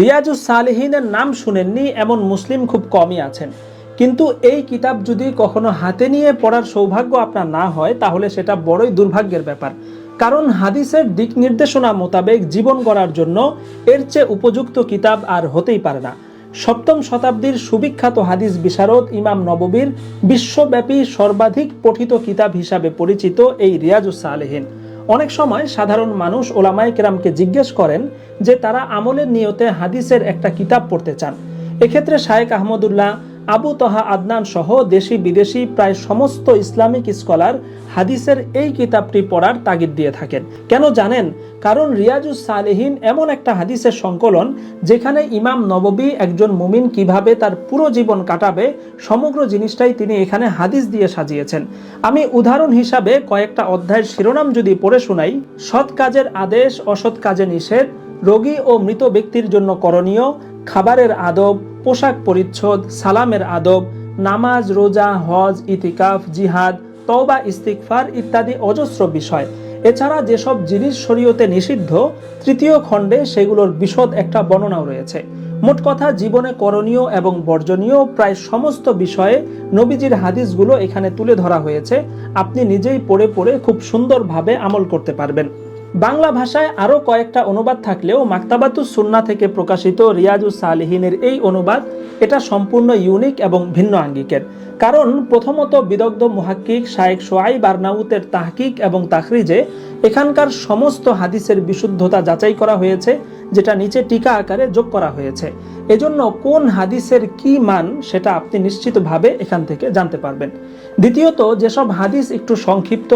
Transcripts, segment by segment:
রিয়াজুস সালেহিনের নাম শুনেননি, এমন মুসলিম খুব কমই আছেন। কিন্তু এই কিতাব যদি কখনো হাতে নিয়ে পড়ার সৌভাগ্য আপনার না হয়, তাহলে সেটা বড়ই দুর্ভাগ্যের ব্যাপার। কারণ হাদিসের দিক নির্দেশনা মোতাবেক জীবন গড়ার জন্য এর চেয়ে উপযুক্ত কিতাব আর হতেই পারে না। সপ্তম শতাব্দীর সুবিখ্যাত হাদিস বিশারদ ইমাম নববীর বিশ্বব্যাপী সর্বাধিক পঠিত কিতাব হিসাবে পরিচিত এই রিয়াজুস সালেহিন। অনেক সময় সাধারণ মানুষ ওলামায় কেরামকে জিজ্ঞেস করেন যে তারা আমলের নিয়তে হাদিসের একটা কিতাব পড়তে চান। এক্ষেত্রে শায়েক আহমদুল্লাহ আবু তহা আদনান সহ দেশি বিদেশি প্রায় সমস্ত ইসলামিক স্কলার হাদিসের এই কিতাবটি পড়ার তাগিদ দিয়ে থাকেন। কেন জানেন? কারণ রিয়াজুস সালেহিন এমন একটা হাদিসের সংকলন যেখানে ইমাম নববী একজন মুমিন কীভাবে তার পুরো জীবন কাটাবে, সমগ্র জিনিসটাই তিনি এখানে হাদিস দিয়ে সাজিয়েছেন। আমি উদাহরণ হিসাবে কয়েকটা অধ্যায়ের শিরোনাম যদি পড়ে শোনাই, সৎ কাজের আদেশ, অসৎ কাজে নিষেধ, রোগী ও মৃত ব্যক্তির জন্য করণীয় খাবারের আদব, পোশাক পরিচ্ছদ, সালামের আদব, নামাজ, রোজা, হজ, ইতিকাফ, জিহাদ, তওবা ইস্তিকফার ইত্যাদি অজস্র বিষয়। এছাড়া যেসব জিনিস শরীয়তে নিষিদ্ধ, তৃতীয় খণ্ডে সেগুলোর বিশদ একটা বর্ণনাও রয়েছে। মোট কথা, জীবনে করণীয় এবং বর্জনীয় প্রায় সমস্ত বিষয়ে নবীজির হাদিসগুলো এখানে তুলে ধরা হয়েছে। আপনি নিজেই পড়ে পড়ে খুব সুন্দরভাবে আমল করতে পারবেন। বাংলা ভাষায় আরও কয়েকটা অনুবাদ থাকলেও মাক্তাবাতুস সুন্না থেকে প্রকাশিত রিয়াজুস সালিহিনের এই অনুবাদ এটা সম্পূর্ণ ইউনিক এবং ভিন্ন আঙ্গিকের। কারণ প্রথমত বিদগ্ধ মুহাক্কিক শায়েক সোয়াই বারনাউতের তাহকিক এবং তাখরিজে এখানকার সমস্ত হাদিসের বিশুদ্ধতা যাচাই করা হয়েছে, যেটা নিচে টিকা আকারে যোগ করা হয়েছে। এজন্য কোন হাদিসের কি মান সেটা আপনি নিশ্চিতভাবে এখান থেকে জানতে পারবেন। দ্বিতীয়ত, যেসব হাদিস একটু সংক্ষিপ্ত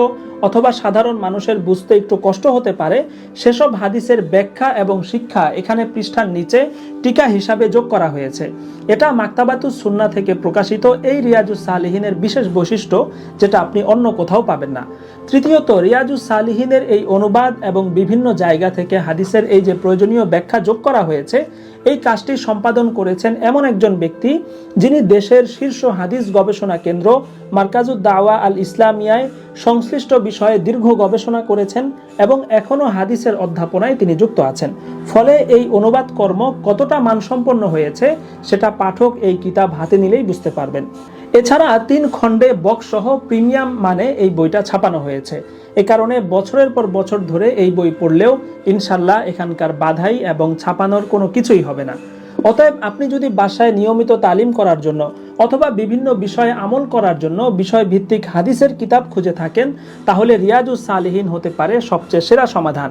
অথবা সাধারণ মানুষের বুঝতে একটু কষ্ট হতে পারে, সেসব হাদিসের ব্যাখ্যা এবং শিক্ষা এখানে পৃষ্ঠার নিচে টিকা হিসাবে যোগ করা হয়েছে। এটা মাক্তাবাতুস সুন্না থেকে প্রকাশিত এই রিয়াজুস সালিহিনের বিশেষ বৈশিষ্ট্য, যেটা আপনি অন্য কোথাও পাবেন না। তৃতীয়ত, রিয়াজুস সালিহিনের এই অনুবাদ এবং বিভিন্ন জায়গা থেকে হাদিসের এই যে প্রয়োজনীয় ব্যাখ্যা যোগ করা হয়েছে এই কাজটি সম্পাদন করেছেন এমন একজন ব্যক্তি যিনি দেশের শীর্ষ হাদিস গবেষণা কেন্দ্র মার্কাজুদ দাওয়া আল ইসলামিয়ায় সংশ্লিষ্ট বিষয়ে দীর্ঘ গবেষণা করেছেন এবং এখনও হাদিসের অধ্যাপনায় তিনি যুক্ত আছেন। ফলে এই অনুবাদ কর্ম কতটা মানসম্পন্ন হয়েছে সেটা পাঠক এই কিতাব হাতে নিলেই বুঝতে পারবেন। এছাড়া তিন খণ্ডে বক্স সহ প্রিমিয়াম মানে এই বইটা ছাপানো হয়েছে। এ কারণে বছরের পর বছর ধরে এই বই পড়লেও ইনশাল্লাহ এখানকার বাধাই এবং ছাপানোর কোনো কিছুই হবে না। অতএব আপনি যদি বাসায় নিয়মিত তালিম করার জন্য অথবা বিভিন্ন বিষয়ে আমল করার জন্য বিষয় ভিত্তিক হাদিসের কিতাব খুঁজে থাকেন, তাহলে রিয়াজুস সালিহীন হতে পারে সবচেয়ে সেরা সমাধান।